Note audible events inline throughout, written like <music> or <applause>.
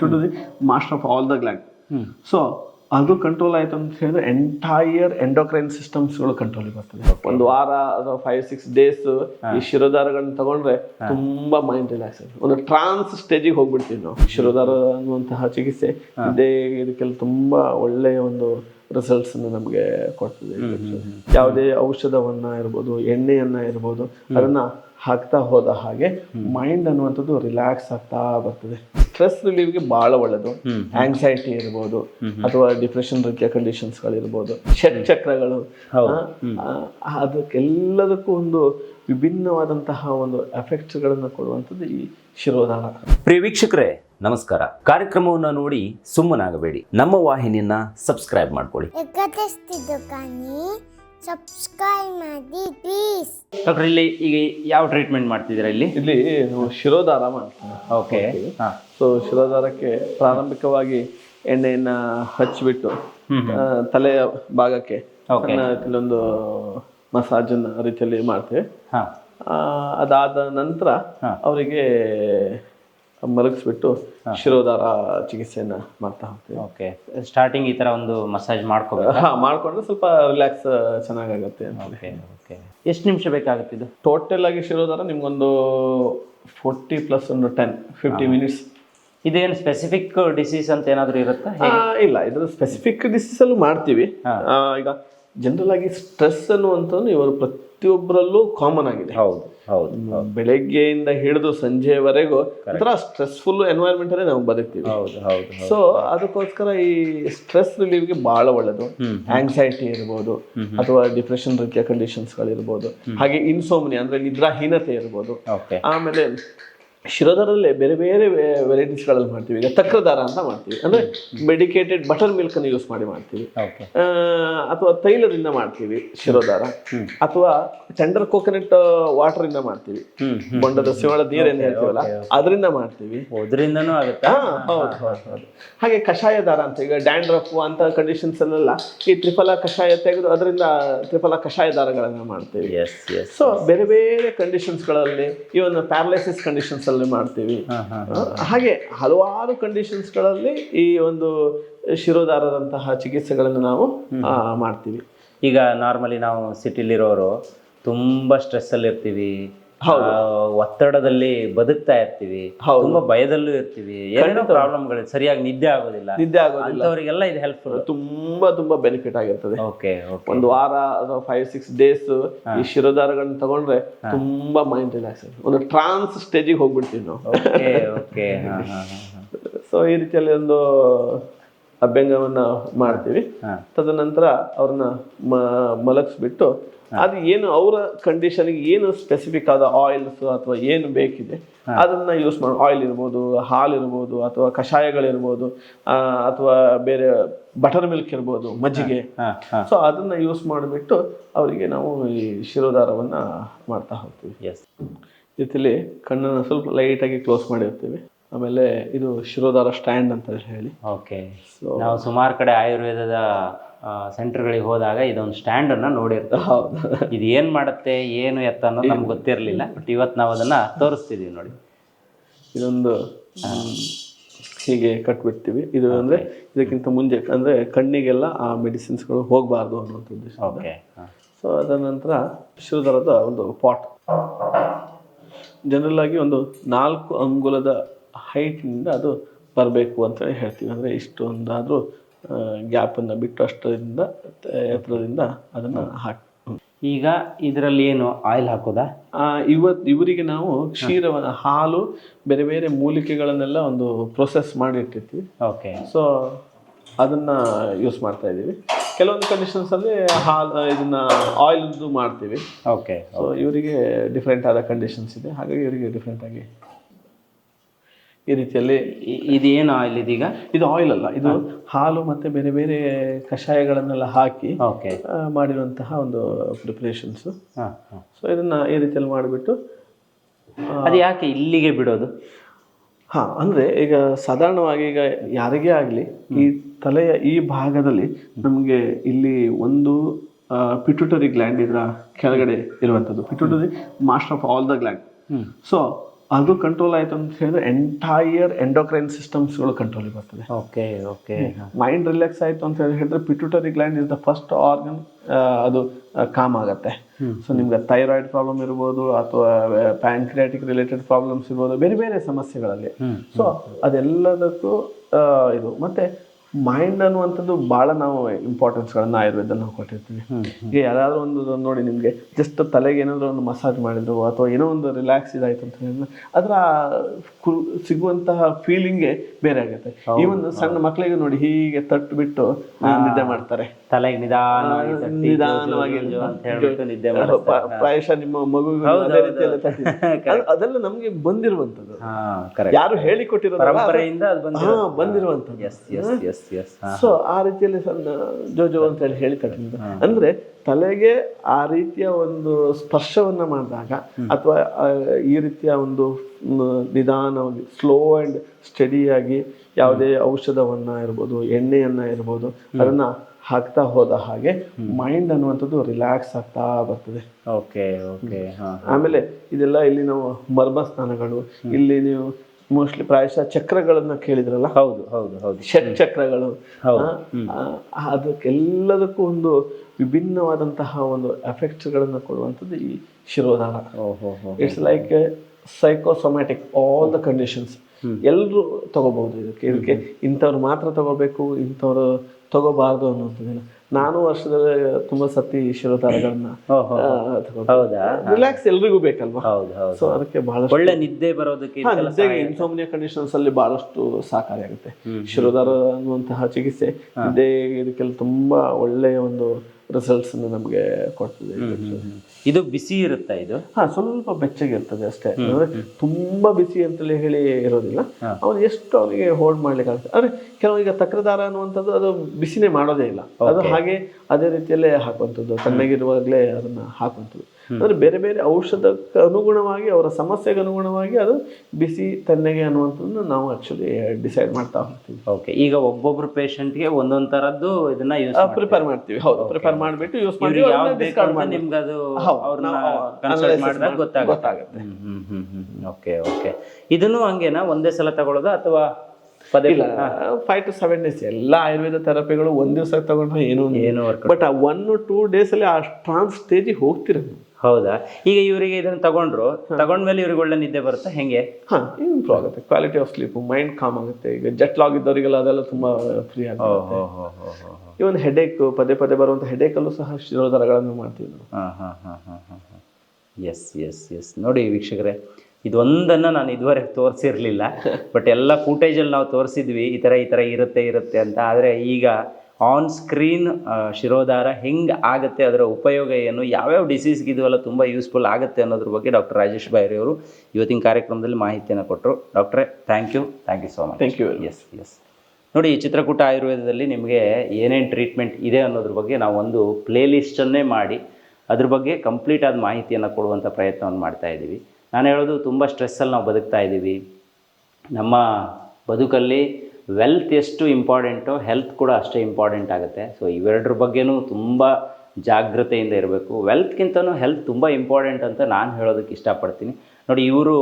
Pituitary master of all the gland so ಅದು control ಆಯ್ತು ಅಂತ ಹೇಳಿದ್ರೆ ಎಂಟೈರ್ ಎಂಡೋಕ್ರೈನ್ ಸಿಸ್ಟಮ್ಸ್ಗಳು ಕಂಟ್ರೋಲ್ ಬರ್ತದೆ. ಒಂದು ವಾರ ಅಥವಾ ಫೈವ್ ಸಿಕ್ಸ್ ಡೇಸ್ ಈ ಶಿರೋದಾರಗಳನ್ನ ತಗೊಂಡ್ರೆ ತುಂಬಾ ಮೈಂಡ್ ರಿಲ್ಯಾಕ್ಸ್ ಆಗುತ್ತೆ. ಒಂದು ಟ್ರಾನ್ಸ್ ಸ್ಟೇಜಿಗೆ ಹೋಗ್ಬಿಡ್ತೀವಿ ನಾವು. ಶಿರೋಧಾರ ಅನ್ನುವಂತಹ ಚಿಕಿತ್ಸೆ ಇದೇ ಇದಕ್ಕೆಲ್ಲ ತುಂಬಾ ಒಳ್ಳೆಯ ಒಂದು ರಿಸಲ್ಟ್ಸ್ ನಮಗೆ ಕೊಡ್ತದೆ ಯಾವುದೇ ಔಷಧವನ್ನ ಇರ್ಬೋದು ಎಣ್ಣೆಯನ್ನ ಇರ್ಬೋದು ಅದನ್ನ ಹಾಕ್ತಾ ಹೋದ ಹಾಗೆ ಮೈಂಡ್ ಅನ್ನುವಂಥದ್ದು ರಿಲ್ಯಾಕ್ಸ್ ಆಗ್ತಾ ಬರ್ತದೆ. ಸ್ಟ್ರೆಸ್ ರಿಲೀವ್ಗೆ ಬಹಳ ಒಳ್ಳೇದು. ಆಂಗ್ಸೈಟಿ ಇರ್ಬೋದು ಅಥವಾ ಡಿಪ್ರೆಷನ್ ರೀತಿಯ ಕಂಡೀಷನ್ಸ್ಗಳಿರ್ಬೋದು ಷಟ್ ಚಕ್ರಗಳು ಅದಕ್ಕೆಲ್ಲದಕ್ಕೂ ಒಂದು ವಿಭಿನ್ನವಾದಂತಹ ಒಂದು ಎಫೆಕ್ಟ್ಸ್ಗಳನ್ನು ಕೊಡುವಂಥದ್ದು ಈ ಶಿರೋಧಾರ ಪ್ರಿಯ ವೀಕ್ಷಕರೇ ನಮಸ್ಕಾರ. ಕಾರ್ಯಕ್ರಮವನ್ನು ನೋಡಿ ಸುಮ್ಮನಾಗಬೇಡಿ. ನಮ್ಮ ವಾಹಿನಿಯನ್ನ ಸಬ್ಸ್ಕ್ರೈಬ್ ಮಾಡ್ಕೊಳ್ಳಿ. ಸಬ್ಸ್ಕ್ರೈಬ್ ಮಾಡಿ ಪ್ಲೀಸ್ ಡಾಕ್ಟರ್ ಇಲ್ಲಿ ಈಗ ಯಾವ ಟ್ರೀಟ್ಮೆಂಟ್ ಮಾಡ್ತಿದ್ದೀರಾ ಇಲ್ಲಿ? ಇಲ್ಲಿ ನಾವು ಶಿರೋಧಾರ ಮಾಡ್ತೀವಿ. ಓಕೆ ಹಾಂ. ಸೊ ಶಿರೋಧಾರಕ್ಕೆ ಪ್ರಾರಂಭಿಕವಾಗಿ ಎಣ್ಣೆಯನ್ನ ಹಚ್ಚಿಬಿಟ್ಟು ಆ, ತಲೆಯ ಭಾಗಕ್ಕೆ Okay. ಸಣ್ಣ ಕೆಲವೊಂದು ಮಸಾಜನ್ನ ರೀತಿಯಲ್ಲಿ ಮಾಡ್ತೇವೆ. ಹಾಂ. ಆ, ಅದಾದ ನಂತರ ಅವರಿಗೆ ಮಲಗಿಸ್ಬಿಟ್ಟು ಶಿರೋಧಾರ ಚಿಕಿತ್ಸೆಯನ್ನ ಮಾಡ್ತಾ ಹೋಗ್ತೀವಿ. ಓಕೆ ಸ್ಟಾರ್ಟಿಂಗ್ ಈ ಥರ ಒಂದು ಮಸಾಜ್ ಮಾಡ್ಕೋಬೇಕು? ಹಾ ಮಾಡ್ಕೊಂಡ್ರೆ ಸ್ವಲ್ಪ ರಿಲ್ಯಾಕ್ಸ್ ಚೆನ್ನಾಗಾಗತ್ತೆ ಓಕೆ ಓಕೆ ಎಷ್ಟು ನಿಮಿಷ ಬೇಕಾಗುತ್ತೆ ಇದು? ಟೋಟಲ್ ಆಗಿ ಶಿರೋಧಾರ ನಿಮ್ಗೊಂದು ಫೋರ್ಟಿ ಪ್ಲಸ್ ಒಂದು ಟೆನ್ ಫಿಫ್ಟಿ ಮಿನಿಟ್ಸ್ ಇದೇನು ಸ್ಪೆಸಿಫಿಕ್ ಡಿಸೀಸ್ ಅಂತ ಏನಾದರೂ ಇರುತ್ತಾ? ಇಲ್ಲ ಇದು ಸ್ಪೆಸಿಫಿಕ್ ಡಿಸೀಸ್ ಅಲ್ಲೂ ಮಾಡ್ತೀವಿ. ಈಗ ಜನರಲ್ ಆಗಿ ಸ್ಟ್ರೆಸ್ ಅನ್ನುವಂಥದ್ದು ಇವರು ಪ್ರತಿಯೊಬ್ಬರಲ್ಲೂ ಕಾಮನ್ ಆಗಿದೆ. ಹೌದು. ಬೆಳಗ್ಗೆಯಿಂದ ಹಿಡಿದು ಸಂಜೆವರೆಗೂ ಒಂಥರ ಸ್ಟ್ರೆಸ್ಫುಲ್ ಎನ್ವೈರ್ಮೆಂಟ್ ಅಲ್ಲೇ ನಾವು ಬದುಕ್ತೀವಿ ಹೌದು ಹೌದು ಸೊ ಅದಕ್ಕೋಸ್ಕರ ಈ ಸ್ಟ್ರೆಸ್ ರಿಲೀವ್ಗೆ ಬಹಳ ಒಳ್ಳೆಯದು ಆಂಗ್ಸೈಟಿ ಇರ್ಬೋದು ಅಥವಾ ಡಿಪ್ರೆಷನ್ ರೀತಿಯ ಕಂಡೀಷನ್ಸ್ಗಳಿರ್ಬೋದು ಹಾಗೆ ಇನ್ಸೋಮ್ನಿ ಅಂದ್ರೆ ನಿದ್ರಾಹೀನತೆ ಇರ್ಬೋದು. ಆಮೇಲೆ ಶಿರೋದಾರಲ್ಲೇ ಬೇರೆ ಬೇರೆ ವೆರೈಟೀಸ್ಗಳಲ್ಲಿ ಮಾಡ್ತೀವಿ. ಈಗ ತಕ್ರದಾರ ಅಂತ ಮಾಡ್ತೀವಿ. ಅಂದರೆ ಮೆಡಿಕೇಟೆಡ್ ಬಟರ್ ಮಿಲ್ಕ್ ಅನ್ನು ಯೂಸ್ ಮಾಡಿ ಮಾಡ್ತೀವಿ. ಅಥವಾ ತೈಲದಿಂದ ಮಾಡ್ತೀವಿ ಶಿರೋದಾರ ಅಥವಾ ಟೆಂಡರ್ ಕೋಕೋನಟ್ ವಾಟರ್ ಇಂದ ಮಾಡ್ತೀವಿ. ಬೊಂಡದ ಸಿವಳ ನೀರು ಏನು ಹೇಳ್ತೀವಲ್ಲ ಅದರಿಂದ ಮಾಡ್ತೀವಿ. ಹಾಗೆ ಕಷಾಯ ದಾರ ಅಂತ ಈಗ ಡ್ಯಾಂಡ್ರಫ್ ಅಂತ ಕಂಡೀಷನ್ಸ್ ಅಲ್ಲೆಲ್ಲ ಈ ತ್ರಿಫಲ ಕಷಾಯ ತೆಗೆದು ಅದರಿಂದ ತ್ರಿಫಲ ಕಷಾಯ ದಾರಗಳನ್ನ ಮಾಡ್ತೀವಿ. ಎಸ್ ಎಸ್ ಸೊ ಬೇರೆ ಬೇರೆ ಕಂಡೀಷನ್ಸ್ಗಳಲ್ಲಿ ಒಂದು ಪ್ಯಾರಲೈಸಿಸ್ ಕಂಡೀಷನ್ಸ್ ಅಲ್ಲಿ ಮಾಡ್ತೀವಿ. ಹಾಗೆ ಹಲವಾರು ಕಂಡೀಷನ್ಸ್ಗಳಲ್ಲಿ ಈ ಒಂದು ಶಿರೋದಾರದಂತಹ ಚಿಕಿತ್ಸೆಗಳನ್ನು ನಾವು ಮಾಡ್ತೀವಿ. ಈಗ ನಾರ್ಮಲಿ ನಾವು ಸಿಟಿಲಿರೋರು ತುಂಬ ಸ್ಟ್ರೆಸ್ಸಲ್ಲಿ ಇರ್ತೀವಿ ಆ, ಒತ್ತಡದಲ್ಲಿ ಬದುಕ್ತಾ ಇರ್ತೀವಿ. ತುಂಬಾ ಭಯದಲ್ಲೂ ಇರ್ತೀವಿ. ಏನೇನೋ ಪ್ರಾಬ್ಲಮ್ಗಳು ಸರಿಯಾಗಿ ನಿದ್ದೆ ಆಗೋದಿಲ್ಲ. ನಿದ್ದೆ ಆಗೋದಿಲ್ಲ. ಅವರಿಗೆಲ್ಲ ಇದು ಹೆಲ್ಪ್ಫುಲ್ ತುಂಬಾ ತುಂಬಾ ಬೆನಿಫಿಟ್ ಆಗಿರ್ತದೆ. ಓಕೆ ಒಂದು ವಾರ ಅಥವಾ ಫೈವ್ ಸಿಕ್ಸ್ ಡೇಸ್ ಈ ಶಿರೋದಾರಗಳನ್ನ ತಗೊಂಡ್ರೆ ತುಂಬಾ ಮೈಂಡ್ ರಿಲ್ಯಾಕ್ಸ್ ಒಂದು ಟ್ರಾನ್ಸ್ ಸ್ಟೇಜಿಗೆ ಹೋಗ್ಬಿಡ್ತೀವಿ ನಾವು. ಓಕೆ ಓಕೆ ಸೊ ಈ ರೀತಿಯಲ್ಲಿ ಒಂದು ಅಭ್ಯಂಗವನ್ನ ಮಾಡ್ತೀವಿ. ತದನಂತರ ಅವ್ರನ್ನ ಮ- ಮಲಗಿಸ್ಬಿಟ್ಟು ಅದು ಏನು ಅವರ ಕಂಡೀಷನ್ಗೆ ಏನು ಸ್ಪೆಸಿಫಿಕ್ ಆದ ಆಯಿಲ್ಸ್ ಅಥವಾ ಏನು ಬೇಕಿದೆ ಅದನ್ನ ಯೂಸ್ ಮಾಡಿ. ಆಯಿಲ್ ಇರ್ಬೋದು ಹಾಲು ಇರ್ಬೋದು ಅಥವಾ ಕಷಾಯಗಳಿರ್ಬೋದು ಅಥವಾ ಬೇರೆ ಬಟರ್ ಮಿಲ್ಕ್ ಇರ್ಬೋದು ಮಜ್ಜಿಗೆ. ಸೊ ಅದನ್ನ ಯೂಸ್ ಮಾಡಿಬಿಟ್ಟು ಅವರಿಗೆ ನಾವು ಈ ಶಿರೋದಾರವನ್ನ ಮಾಡ್ತಾ ಹೋಗ್ತೀವಿ. ಎಸ್ ಕಣ್ಣನ್ನು ಸ್ವಲ್ಪ ಲೈಟಾಗಿ ಕ್ಲೋಸ್ ಮಾಡಿರ್ತೀವಿ. ಆಮೇಲೆ ಇದು ಶಿರೋದಾರ ಸ್ಟ್ಯಾಂಡ್ ಅಂತ ಹೇಳಿ. ಓಕೆ ನಾವು ಸುಮಾರು ಕಡೆ ಆಯುರ್ವೇದದ ಸೆಂಟರ್ಗಳಿಗೆ ಹೋದಾಗ ಇದೊಂದು ಸ್ಟ್ಯಾಂಡನ್ನು ಅನ್ನ ನೋಡಿರ್ತೀವಿ. ಇದು ಏನು ಮಾಡುತ್ತೆ ಏನು ಎತ್ತ ಅನ್ನೋದು ನಮ್ಗೆ ಗೊತ್ತಿರಲಿಲ್ಲ ಬಟ್ ಇವತ್ತು ನಾವು ಅದನ್ನ ತೋರಿಸ್ತಿದೀವಿ ನೋಡಿ. ಇದೊಂದು ಹೀಗೆ ಕಟ್ಬಿಡ್ತೀವಿ. ಇದು ಅಂದ್ರೆ ಇದಕ್ಕಿಂತ ಮುಂಚೆ ಅಂದ್ರೆ ಕಣ್ಣಿಗೆಲ್ಲ ಆ ಮೆಡಿಸಿನ್ಸ್ಗಳು ಹೋಗಬಾರ್ದು ಅನ್ನೋಂಥ ಉದ್ದೇಶ. ಓಕೆ ಸೊ ಅದ ನಂತರ ಶಿರೋದಾರದ ಒಂದು ಪಾಟ್. ಜನರಲ್ ಆಗಿ ಒಂದು ನಾಲ್ಕು ಅಂಗುಲದ ಹೈಟ್ನಿಂದ ಅದು ಬರಬೇಕು ಅಂತ ಹೇಳ್ತೀವಿ. ಅಂದರೆ ಇಷ್ಟೊಂದಾದರೂ ಗ್ಯಾಪನ್ನು ಬಿಟ್ಟು ಅಷ್ಟರಿಂದ ಎತ್ತರದಿಂದ ಅದನ್ನು ಹಾಕಿ ಈಗ ಇದರಲ್ಲಿ ಏನು ಆಯಿಲ್ ಹಾಕೋದಾ? ಇವತ್ತು ಇವರಿಗೆ ನಾವು ಕ್ಷೀರವನ್ನು ಹಾಲು ಬೇರೆ ಬೇರೆ ಮೂಲಿಕೆಗಳನ್ನೆಲ್ಲ ಒಂದು ಪ್ರೊಸೆಸ್ ಮಾಡಿ ಇಟ್ಟಿರ್ತೀವಿ ಓಕೆ ಸೊ ಅದನ್ನ ಯೂಸ್ ಮಾಡ್ತಾ ಇದ್ದೀವಿ. ಕೆಲವೊಂದು ಕಂಡೀಷನ್ಸ್ ಅಲ್ಲಿ ಹಾಲು ಇದನ್ನ ಆಯಿಲ್ದು ಮಾಡ್ತೀವಿ. ಓಕೆ ಸೊ ಇವರಿಗೆ ಡಿಫ್ರೆಂಟ್ ಆದ ಕಂಡೀಷನ್ಸ್ ಇದೆ. ಹಾಗಾಗಿ ಇವರಿಗೆ ಡಿಫ್ರೆಂಟ್ ಆಗಿ ಈ ರೀತಿಯಲ್ಲಿ ಇದು ಏನು ಆಯಿಲ್ ಇದೀಗ ಇದು ಆಯಿಲ್ ಅಲ್ಲ ಇದು ಹಾಲು ಮತ್ತೆ ಬೇರೆ ಬೇರೆ ಕಷಾಯಗಳನ್ನೆಲ್ಲ ಹಾಕಿ ಓಕೆ. ಮಾಡಿರುವಂತಹ ಒಂದು ಪ್ರಿಪ್ರೇಷನ್ಸು ಸೊ ಇದನ್ನ ಈ ರೀತಿಯಲ್ಲಿ ಮಾಡಿಬಿಟ್ಟು ಅದು ಯಾಕೆ ಇಲ್ಲಿಗೆ ಬಿಡೋದು? ಹಾ ಅಂದ್ರೆ ಈಗ ಸಾಧಾರಣವಾಗಿ ಈಗ ಯಾರಿಗೇ ಆಗಲಿ ಈ ತಲೆಯ ಈ ಭಾಗದಲ್ಲಿ ನಮಗೆ ಇಲ್ಲಿ ಒಂದು ಪಿಟ್ಯೂಟರಿ ಗ್ಲ್ಯಾಂಡ್ ಇದರ ಕೆಳಗಡೆ ಇರುವಂಥದ್ದು. Pituitary master of all the gland so ಅದು ಕಂಟ್ರೋಲ್ ಆಯ್ತು ಅಂತ ಹೇಳಿದ್ರೆ ಎಂಟೈರ್ ಎಂಡೋಕ್ರೈನ್ ಸಿಸ್ಟಮ್ಸ್ಗಳು ಕಂಟ್ರೋಲ್ ಬರ್ತದೆ. ಓಕೆ ಓಕೆ ಮೈಂಡ್ ರಿಲ್ಯಾಕ್ಸ್ ಆಯ್ತು ಅಂತ ಹೇಳಿ ಹೇಳಿದ್ರೆ pituitary gland is the first organ ಅದು ಕಾಮ್ ಆಗುತ್ತೆ. ಸೊ ನಿಮ್ಗೆ ಥೈರಾಯ್ಡ್ ಪ್ರಾಬ್ಲಮ್ ಇರ್ಬೋದು ಅಥವಾ ಪ್ಯಾಂಕ್ರಿಯಾಟಿಕ್ ರಿಲೇಟೆಡ್ ಪ್ರಾಬ್ಲಮ್ಸ್ ಇರ್ಬೋದು ಬೇರೆ ಬೇರೆ ಸಮಸ್ಯೆಗಳಲ್ಲಿ. ಸೊ ಅದೆಲ್ಲದಕ್ಕೂ ಇದು. ಮತ್ತೆ ಮೈಂಡ್ ಅನ್ನುವಂಥದ್ದು ಭಾಳ ನಾವು ಇಂಪಾರ್ಟೆನ್ಸ್ಗಳನ್ನು ಆಯುರ್ವೇದ ನಾವು ಕೊಟ್ಟಿರ್ತೀವಿ. ಈಗ ಯಾರಾದರೂ ಒಂದು ನೋಡಿ ನಿಮಗೆ ಜಸ್ಟ್ ತಲೆಗೆ ಏನಾದರೂ ಒಂದು ಮಸಾಜ್ ಮಾಡಿದ್ರು ಅಥವಾ ಏನೋ ಒಂದು ರಿಲ್ಯಾಕ್ಸ್ ಇದಾಯ್ತು ಅಂತ ಹೇಳಿದ್ರೆ ಅದರ ಸಿಗುವಂತಹ ಫೀಲಿಂಗೇ ಬೇರೆ ಆಗುತ್ತೆ. ಈ ಒಂದು ಸಣ್ಣ ಮಕ್ಕಳಿಗೆ ನೋಡಿ ಹೀಗೆ ತಟ್ಟು ಬಿಟ್ಟು ನಿದ್ದೆ ಮಾಡ್ತಾರೆ. ತಲೆಗೆ ನಿಧಾನವಾಗಿ ನಿಧಾನವಾಗಿ ನಿದ್ದೆ ಪ್ರ- ಪ್ರಾಯಶಃ ನಿಮ್ಮ ಮಗು ಅದೇ ರೀತಿಯಲ್ಲಿ. <laughs> ಅದೆಲ್ಲ ನಮಗೆ ಬಂದಿರುವಂತದ್ದು ಯಾರು ಹೇಳಿಕೊಟ್ಟಿರೋ ಪರಂಪರೆಯಿಂದ ಅದು ಬಂದಿರೋ ಹಾ ಬಂದಿರುವಂಥದ್ದು. ಎಸ್ ಸೊ ಆ ರೀತಿಯಲ್ಲಿ ಸಣ್ಣ ಜೋಜೋ ಅಂತ ಹೇಳಿ ಹೇಳಿ ಅಂದ್ರೆ ತಲೆಗೆ ಆ ರೀತಿಯ ಒಂದು ಸ್ಪರ್ಶವನ್ನ ಮಾಡಿದಾಗ ಅಥವಾ ಈ ರೀತಿಯ ಒಂದು ನಿಧಾನವಾಗಿ ಸ್ಲೋ ಅಂಡ್ ಸ್ಟಡಿಯಾಗಿ ಯಾವುದೇ ಔಷಧವನ್ನ ಇರ್ಬೋದು ಎಣ್ಣೆಯನ್ನ ಇರ್ಬೋದು ಅದನ್ನ ಹಾಕ್ತಾ ಹೋದ ಹಾಗೆ ಮೈಂಡ್ ಅನ್ನುವಂಥದ್ದು ರಿಲ್ಯಾಕ್ಸ್ ಆಗ್ತಾ ಬರ್ತದೆ. ಓಕೆ ಓಕೆ ಆಮೇಲೆ ಇದೆಲ್ಲ ಇಲ್ಲಿ ನಾವು ಮರ್ಮ ಸ್ನಾನಗಳು ಇಲ್ಲಿ ನೀವು ಮೋಸ್ಟ್ಲಿ ಪ್ರಾಯಶಃ ಚಕ್ರಗಳನ್ನ ಕೇಳಿದ್ರಲ್ಲ? ಹೌದು ಹೌದು ಹೌದು. ಷಟ್ ಚಕ್ರಗಳು. ಅದಕ್ಕೆಲ್ಲದಕ್ಕೂ ಒಂದು ವಿಭಿನ್ನವಾದಂತಹ ಒಂದು ಎಫೆಕ್ಟ್ಸ್ಗಳನ್ನು ಕೊಡುವಂಥದ್ದು ಈ shirodhara. It's like psychosomatic all the conditions ಎಲ್ಲರೂ ತಗೋಬಹುದು ಇದಕ್ಕೆ. ಇದಕ್ಕೆ ಇಂಥವ್ರು ಮಾತ್ರ ತಗೋಬೇಕು ಇಂಥವ್ರು ತಗೋಬಾರ್ದು ಅನ್ನೋಂಥದ್ದಿಲ್ಲ ನಾನು ವರ್ಷದಲ್ಲಿ ತುಂಬಾ ಸತಿ ಶಿರೋತಾರಗಳನ್ನ ಹೌದಾ? ರಿಲ್ಯಾಕ್ಸ್ ಎಲ್ರಿಗೂ ಬೇಕಲ್ವಾ? ಸೊ ಅದಕ್ಕೆ ಬಹಳಷ್ಟು ಒಳ್ಳೆ ನಿದ್ದೆ ಬರೋದಕ್ಕೆ ಇನ್ಸೋಮ್ನಿಯಾ ಕಂಡೀಷನ್ಸ್ ಅಲ್ಲಿ ಬಹಳಷ್ಟು ಸಹಕಾರಿಯಾಗುತ್ತೆ ಶಿರೋದಾರ ಅನ್ನುವಂತಹ ಚಿಕಿತ್ಸೆ ನಿದ್ದೆ ಇದಕ್ಕೆಲ್ಲ ತುಂಬಾ ಒಳ್ಳೆಯ ಒಂದು ರಿಸಲ್ಟ್ಸ್ ನಮಗೆ ಕೊಡ್ತದೆ ಇದು ಬಿಸಿ ಇರುತ್ತಾ ಇದು? ಹಾ ಸ್ವಲ್ಪ ಬೆಚ್ಚಗಿರ್ತದೆ ಅಷ್ಟೇ. ಅಂದ್ರೆ ತುಂಬಾ ಬಿಸಿ ಅಂತಲೇ ಹೇಳಿ ಇರೋದಿಲ್ಲ. ಅವ್ರು ಎಷ್ಟು ಅವನಿಗೆ ಹೋಲ್ಡ್ ಮಾಡ್ಲಿಕ್ಕೆ ಆಗ್ತದೆ. ಅಂದ್ರೆ ಕೆಲವು ಈಗ ತಕ್ರದಾರ ಅನ್ನುವಂಥದ್ದು ಅದು ಬಿಸಿನೇ ಮಾಡೋದೇ ಇಲ್ಲ. ಅದು ಹಾಗೆ ಅದೇ ರೀತಿಯಲ್ಲೇ ಹಾಕುವಂಥದ್ದು ತಣ್ಣಗಿರುವಾಗಲೇ ಅದನ್ನ ಹಾಕುವಂಥದ್ದು. ಅಂದ್ರೆ ಬೇರೆ ಬೇರೆ ಔಷಧಕ್ಕೆ ಅನುಗುಣವಾಗಿ ಅವರ ಸಮಸ್ಯೆಗೆ ಅನುಗುಣವಾಗಿ ಅದು ಬಿಸಿ ತಣ್ಣಗೆ ಅನ್ನುವಂಥದ್ದನ್ನು ನಾವು ಆಕ್ಚುಲಿ ಡಿಸೈಡ್ ಮಾಡ್ತಾ ಹೋಗ್ತೀವಿ. ಓಕೆ ಈಗ ಒಬ್ಬೊಬ್ರು ಪೇಷಂಟ್ಗೆ ಒಂದೊಂದ್ ತರದ್ದು ಇದನ್ನ ಯೂಸ್ ಪ್ರಿಪೇರ್ ಮಾಡ್ತೀವಿ. ಹೌದು ಪ್ರಿಪೇರ್ ಮಾಡಿಬಿಟ್ಟು ಯೂಸ್ ಮಾಡಿ ನಿಮ್ಗೆ ಅದು ಕನ್ಸಲ್ಟ್ ಮಾಡಿದಾಗ ಮಾಡಿ- ಗೊತ್ತಾಗುತ್ತೆ. ಓಕೆ ಓಕೆ ಇದನ್ನು ಹಂಗೇನಾ ಒಂದೇ ಸಲ ತಗೊಳ್ಳೋದು ಅಥವಾ ಇಲ್ಲ ಫೈವ್ ಟು ಸೆವೆನ್ ಡೇಸ್ ಎಲ್ಲ ಆಯುರ್ವೇದ ಥೆರಪಿಗಳು ಒಂದ್ ದಿವಸ ತಗೊಂಡ್ರೆ ಏನು ಏನು ಬಟ್ ಆ ಒನ್ ಟೂ ಡೇಸ್ ಅಲ್ಲಿ ಆ ಸ್ಟ್ರಾಂಗ್ ಸ್ಟೇಜಿಗೆ ಹೋಗ್ತಿರ ಹೌದಾ? ಈಗ ಇವರಿಗೆ ಇದನ್ನ ತಗೊಂಡ್ರು ತಗೊಂಡ್ಮೇಲೆ ಇವ್ರಿಗೆ ಒಳ್ಳೆ ನಿದ್ದೆ ಬರುತ್ತೆ? ಹೆಂಗೆ? ಹಾ ಇಂಪ್ರೂವ್ ಆಗುತ್ತೆ. Quality of sleep mind calm ಆಗುತ್ತೆ. ಈಗ ಜೆಟ್ ಲಾಗ್ ಇದ್ದವರಿಗೆಲ್ಲ ಅದೆಲ್ಲ ತುಂಬಾ ಫ್ರೀ ಆಗುತ್ತೆ. ಇವನ್ ಹೆಡೇಕ್ ಪದೇ ಪದೇ ಬರುವಂಥ ಹೆಡೇಕಲ್ಲೂ ಸಹ ಶಿರೋಧರಗಳನ್ನು ಮಾಡ್ತೀವಿ ನಾವು. ಎಸ್ ಎಸ್ ಎಸ್ ನೋಡಿ ವೀಕ್ಷಕರೇ ಇದೊಂದನ್ನು ನಾನು ಇದುವರೆಗೆ ತೋರಿಸಿರಲಿಲ್ಲ. ಬಟ್ ಎಲ್ಲ ಫೂಟೇಜಲ್ಲಿ ನಾವು ತೋರಿಸಿದ್ವಿ ಈ ಥರ ಈ ಥರ ಇರುತ್ತೆ ಇರುತ್ತೆ ಅಂತ. ಆದರೆ ಈಗ ಆನ್ ಸ್ಕ್ರೀನ್ ಶಿರೋಧಾರ ಹೆಂಗೆ ಆಗುತ್ತೆ ಅದರ ಉಪಯೋಗ ಏನು ಯಾವ್ಯಾವ ಡಿಸೀಸ್ಗೆ ಇದುವೆಲ್ಲ ತುಂಬ ಯೂಸ್ಫುಲ್ ಆಗುತ್ತೆ ಅನ್ನೋದ್ರ ಬಗ್ಗೆ ಡಾಕ್ಟರ್ ರಾಜೇಶ್ ಅವರು ಇವತ್ತಿನ ಕಾರ್ಯಕ್ರಮದಲ್ಲಿ ಮಾಹಿತಿಯನ್ನು ಕೊಟ್ಟರು ಡಾಕ್ಟ್ರೇ thank you thank you so much thank you yes yes ನೋಡಿ ಈ ಚಿತ್ರಕೂಟ ಆಯುರ್ವೇದದಲ್ಲಿ ನಿಮಗೆ ಏನೇನು ಟ್ರೀಟ್ಮೆಂಟ್ ಇದೆ ಅನ್ನೋದ್ರ ಬಗ್ಗೆ ನಾವು ಒಂದು ಪ್ಲೇ ಲಿಸ್ಟನ್ನೇ ಮಾಡಿ ಅದ್ರ ಬಗ್ಗೆ ಕಂಪ್ಲೀಟ್ ಆದ ಮಾಹಿತಿಯನ್ನು ಕೊಡುವಂಥ ಪ್ರಯತ್ನವನ್ನು ಮಾಡ್ತಾ ಇದ್ದೀವಿ ನಾನು ಹೇಳೋದು ತುಂಬ ಸ್ಟ್ರೆಸ್ಸಲ್ಲಿ ನಾವು ಬದುಕ್ತಾ ಇದ್ದೀವಿ. ನಮ್ಮ ಬದುಕಲ್ಲಿ ವೆಲ್ತ್ ಎಷ್ಟು ಇಂಪಾರ್ಟೆಂಟೋ ಹೆಲ್ತ್ ಕೂಡ ಅಷ್ಟೇ ಇಂಪಾರ್ಟೆಂಟ್ ಆಗುತ್ತೆ. ಸೊ ಇವೆರಡರ ಬಗ್ಗೆನೂ ತುಂಬ ಜಾಗ್ರತೆಯಿಂದ ಇರಬೇಕು. ವೆಲ್ತ್ಗಿಂತನೂ ಹೆಲ್ತ್ ತುಂಬ ಇಂಪಾರ್ಟೆಂಟ್ ಅಂತ ನಾನು ಹೇಳೋದಕ್ಕೆ ಇಷ್ಟಪಡ್ತೀನಿ. ನೋಡಿ, ಇವರು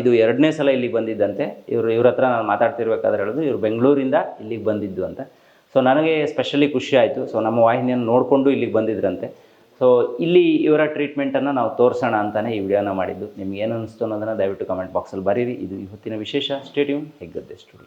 ಇದು ಎರಡನೇ ಸಲ ಇಲ್ಲಿಗೆ ಬಂದಿದ್ದಂತೆ. ಇವರು, ಇವ್ರ ಹತ್ರ ನಾನು ಮಾತಾಡ್ತಿರ್ಬೇಕಾದ್ರೆ ಹೇಳೋದು, ಇವರು ಬೆಂಗಳೂರಿಂದ ಇಲ್ಲಿಗೆ ಬಂದಿದ್ದು ಅಂತ. ಸೊ ನನಗೆ ಸ್ಪೆಷಲಿ ಖುಷಿ ಆಯಿತು. ಸೊ ನಮ್ಮ ವಾಹಿನಿಯನ್ನು ನೋಡಿಕೊಂಡು ಇಲ್ಲಿಗೆ ಬಂದಿದ್ರಂತೆ. ಸೊ ಇಲ್ಲಿ ಇವರ ಟ್ರೀಟ್ಮೆಂಟನ್ನು ನಾವು ತೋರಿಸೋಣ ಅಂತಲೇ ಈ ವಿಡಿಯೋನ ಮಾಡಿದ್ದು. ನಿಮ್ಗೆ ಏನು ಅನಿಸ್ತು ಅನ್ನೋದನ್ನು ದಯವಿಟ್ಟು ಕಮೆಂಟ್ ಬಾಕ್ಸಲ್ಲಿ ಬರೀರಿ. ಇದು ಇವತ್ತಿನ ವಿಶೇಷ. Stadium Heggadde studio